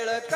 ಕೇಳಕ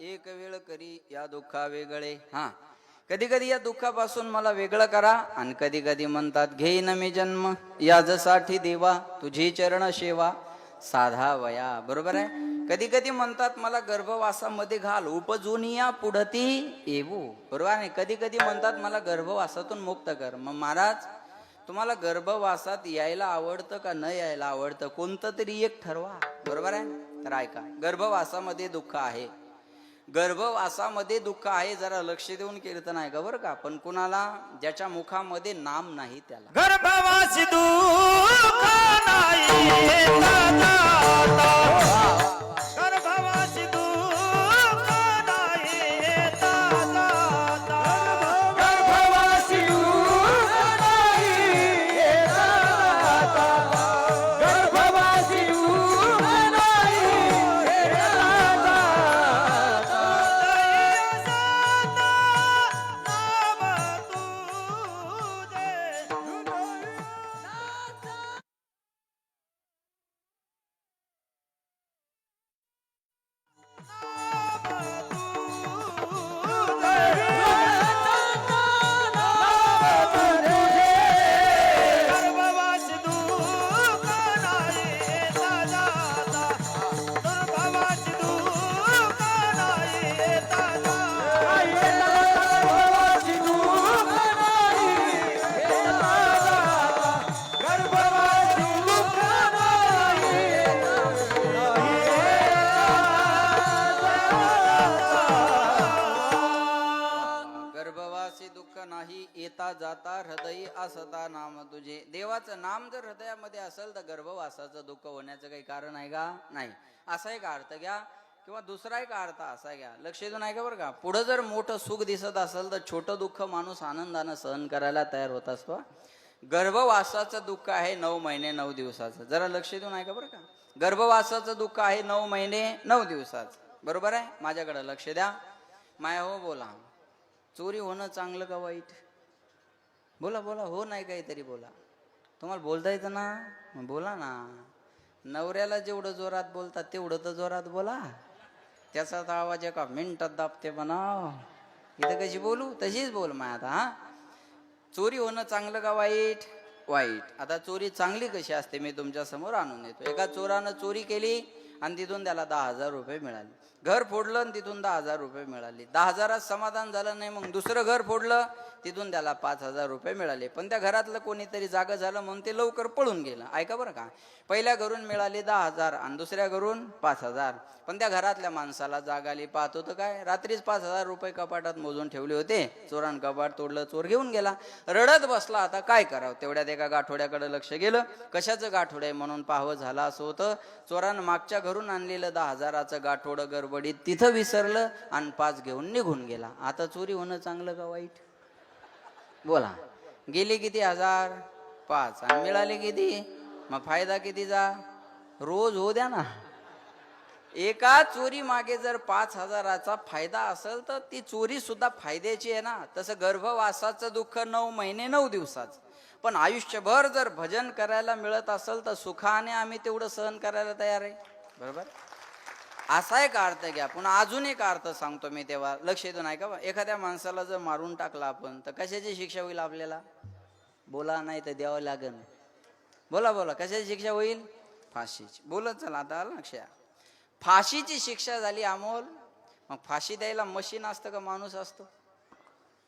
एक वेळ करी या दुःखा वेगळे हा. कधी कधी या दुःखापासून मला वेगळं करा. आणि कधी कधी म्हणतात घेईन मी जन्म. याजसाठी देवा तुझी चरण सेवा साधा वया. बरोबर आहे? कधी कधी म्हणतात मला गर्भवासामध्ये घाल. उपजून या पुढती येऊ. बरोबर आहे? कधी कधी म्हणतात मला गर्भवासातून मुक्त कर. मग महाराज तुम्हाला गर्भवासात यायला आवडतं का न यायला आवडतं? कोणतं तरी एक ठरवा. बरोबर आहे? तर ऐका गर्भवासामध्ये दुःख आहे. गर्भवासामध्ये दुःख आहे जरा लक्ष देऊन कीर्तन आहे का बरं का? पण कुणाला ज्याच्या मुखामध्ये नाम नाही त्याला. गर्भवासी दुःख नाही जाता हृदयी असता नाम तुझे. देवाचं नाम जर हृदयामध्ये असेल तर गर्भवासाचं दुःख होण्याचं काही कारण आहे का? नाही. असा एक अर्थ घ्या. किंवा दुसरा एक अर्थ असा घ्या. लक्ष देऊन आहे का बरं का. पुढं जर मोठं सुख दिसत असेल तर छोटं दुःख माणूस आनंदानं सहन करायला तयार होत असतो. गर्भवासाचं दुःख आहे नऊ महिने नऊ दिवसाचं. जरा लक्ष देऊन आहे का बरं का. गर्भवासाचं दुःख आहे नऊ महिने नऊ दिवसाचं. बरोबर आहे? माझ्याकडं लक्ष द्या. माया हो बोला. चोरी होणं चांगलं का वाईट? बोला बोला हो नाही काहीतरी बोला. तुम्हाला बोलता येतं ना? बोला ना. नवऱ्याला जेवढं जोरात बोलतात तेवढं तर जोरात बोला. त्याचा तर आवाज एका मिनटात दाबते बनाव इथं कशी बोलू? तशीच बोल मग आता हा. चोरी होणं चांगलं का वाईट? वाईट. आता चोरी चांगली कशी असते मी तुमच्यासमोर आणून येतो एका चोरानं चोरी केली आणि तिथून त्याला दहा हजार रुपये मिळाले. घर फोडलं आणि तिथून दहा हजार रुपये मिळाले. दहा हजारात समाधान झालं नाही मग दुसरं घर फोडलं तिथून त्याला पाच हजार रुपये मिळाले. पण त्या घरातलं कोणीतरी जागं झालं म्हणून ते लवकर पळून गेलं. ऐका बरं का. पहिल्या घरून मिळाले दहा हजार आणि दुसऱ्या घरून पाच हजार. पण त्या घरातल्या माणसाला जाग आली. पाहत होतं काय? रात्रीच पाच हजार रुपये कपाटात मोजून ठेवले होते. चोरान कपाट तोडलं चोर घेऊन गेला. रडत बसला. आता काय करावं? तेवढ्यात एका गाठोड्याकडे लक्ष गेलं. कशाचं गाठोडे आहे? म्हणून पाहावं झालं असं होतं. चोरानं मागच्या घरून आणलेलं दहा हजाराचं गाठोडं घर गडबडीत तिथं विसरलं आणि पाच घेऊन निघून गेला. आता चोरी होणं चांगलं का वाईट? बोला. गेले किती? हजार. पाच. आणि मिळाले किती? मग फायदा कितीचा रोज हो द्या ना. एका चोरी मागे जर पाच हजाराचा फायदा असेल तर ती चोरी सुद्धा फायद्याची आहे ना. तसं गर्भवासाचं दुःख नऊ महिने नऊ दिवसाचं. पण आयुष्यभर जर भजन करायला मिळत असेल तर सुखाने आम्ही तेवढं सहन करायला तयार आहे. बरोबर? असा एक अर्थ घ्या. पण अजून एक अर्थ सांगतो मी तेव्हा. लक्ष येतो नाही का बा? एखाद्या माणसाला जर मारून टाकला आपण तर कशाची शिक्षा होईल आपल्याला? बोला नाही तर द्यावं लागेल. बोला बोला. कशाची शिक्षा होईल? फाशीची. बोलत चला आता आलं लक्ष फाशीची शिक्षा झाली अमोल. मग फाशी द्यायला मशीन असतं का माणूस असतो?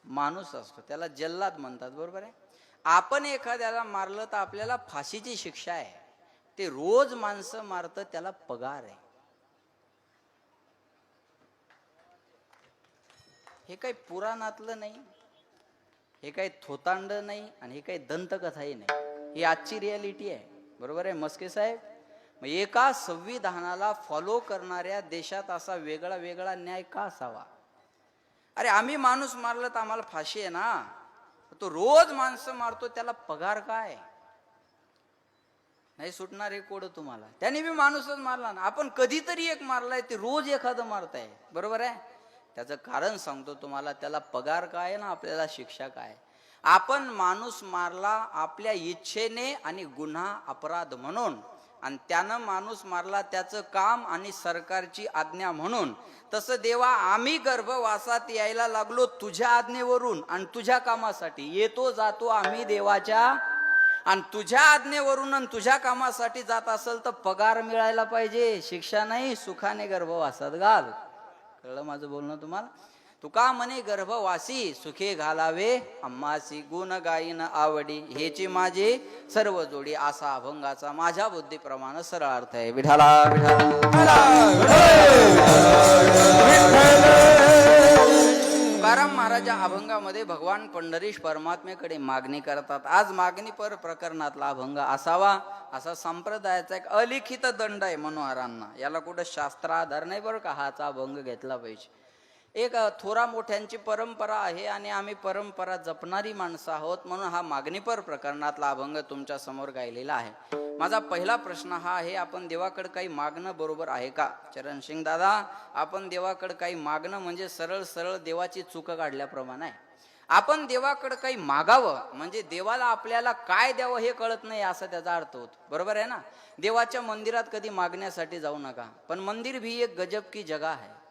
माणूस असतो. त्याला जल्लाद म्हणतात बरोबर आहे? आपण एखाद्याला मारलं तर आपल्याला फाशीची शिक्षा आहे. ते रोज माणसं मारतं त्याला पगार आहे. हे काही पुराणातलं नाही हे काही थोतांड नाही आणि हे काही दंतकथाही नाही. ही आजची रियालिटी आहे. बरोबर आहे मस्के साहेब? मग एका संविधानाला फॉलो करणाऱ्या देशात असा वेगळा वेगळा न्याय का असावा? अरे आम्ही माणूस मारलं तर आम्हाला फाशी आहे ना? तो रोज माणसं मारतो त्याला पगार काय? नाही सुटणार हे कोड तुम्हाला. त्याने बी माणूसच मारला ना. आपण कधीतरी एक मारलाय ते रोज एखादं मारताय. बरोबर आहे? त्याचं कारण सांगतो तुम्हाला त्याला पगार काय ना आपल्याला शिक्षा काय आपण माणूस मारला आपल्या इच्छेने आणि गुन्हा अपराध म्हणून. आणि त्यानं माणूस मारला त्याचं काम आणि सरकारची आज्ञा म्हणून. तसं देवा आम्ही गर्भवासात यायला लागलो तुझ्या आज्ञेवरून आणि तुझ्या कामासाठी. येतो जातो आम्ही देवाच्या. आणि तुझ्या आज्ञेवरून आणि तुझ्या कामासाठी जात असेल तर पगार मिळायला पाहिजे. शिक्षा नाही सुखाने गर्भवासात घाल. कळलं माझं बोलणं तुम्हाला? तुका म्हणे गर्भवासी सुखे घालावे अम्मासी गुण गायीन आवडी हेची माझी सर्व जोडी. असा अभंगाचा माझ्या बुद्धीप्रमाणे सरळ अर्थ आहे. विठाला विठाला तुकाराम महाराजा अभंगामध्ये भगवान पंढरीश परमात्मेकडे मागणी करतात. आज मागणी पर प्रकरणातला अभंग असावा असा संप्रदायाचा एक अलिखित दंड आहे मनोहरांना. याला कुठं शास्त्र आधार नाही बरं का हाचा अभंग घेतला पाहिजे. एक थोरा मोठ्यांची परंपरा आहे आणि आम्ही परंपरा जपणारी माणसं आहोत म्हणून हा मागणीपर प्रकरणातला अभंग तुमच्यासमोर गायलेला आहे. माझा पहिला प्रश्न हा आहे आपण देवाकडे काही मागणं बरोबर आहे का? चरण सिंग दादा आपण देवाकडे काही मागणं म्हणजे सरळ सरळ देवाची चूक काढल्याप्रमाणे आहे. आपण देवाकडे काही मागावं म्हणजे देवाला आपल्याला काय द्यावं हे कळत नाही असा त्याचा अर्थ होतो. बरोबर आहे ना? देवाच्या मंदिरात कधी मागण्यासाठी जाऊ नका. पण मंदिर भी एक गजब की जगा आहे.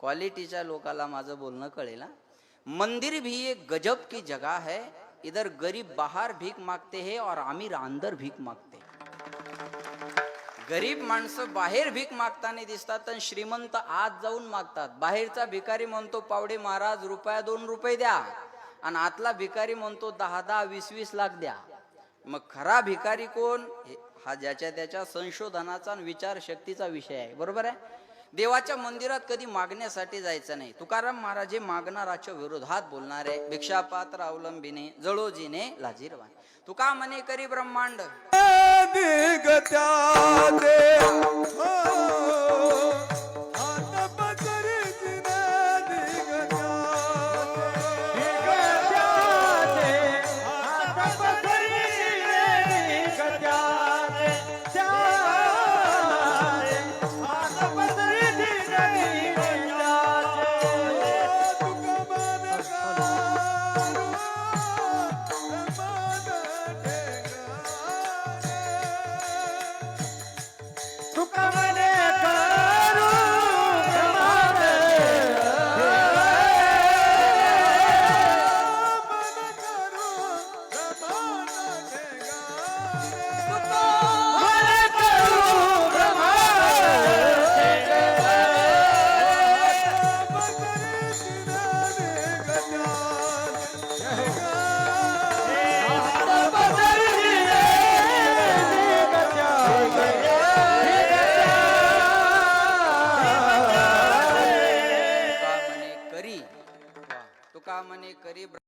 क्वालिटीच्या लोकाला माझं बोलणं कळेल मंदिर भी एक गजब की जगह है इधर गरीब बाहर भीक मागते है और आमिर अंदर भीक मागते गरीब माणसं बाहेर भीक मागताना दिसतात आणि श्रीमंत आत जाऊन मागतात. बाहेरचा भिकारी म्हणतो पावडे महाराज रुपया दोन रुपये द्या. आणि आतला भिकारी म्हणतो दहा दहा वीस वीस लाख द्या. मग खरा भिकारी कोण? हा ज्याच्या त्याच्या संशोधनाचा आणि विचार शक्तीचा विषय आहे. बरोबर आहे? देवाच्या मंदिरात कधी मागण्यासाठी जायचं नाही. तुकाराम महाराज हे मागणाराच्या विरोधात बोलणारे भिक्षापात्र अवलंबिने जळोजीने लाजीरवान तुका म्हणे करी ब्रह्मांड.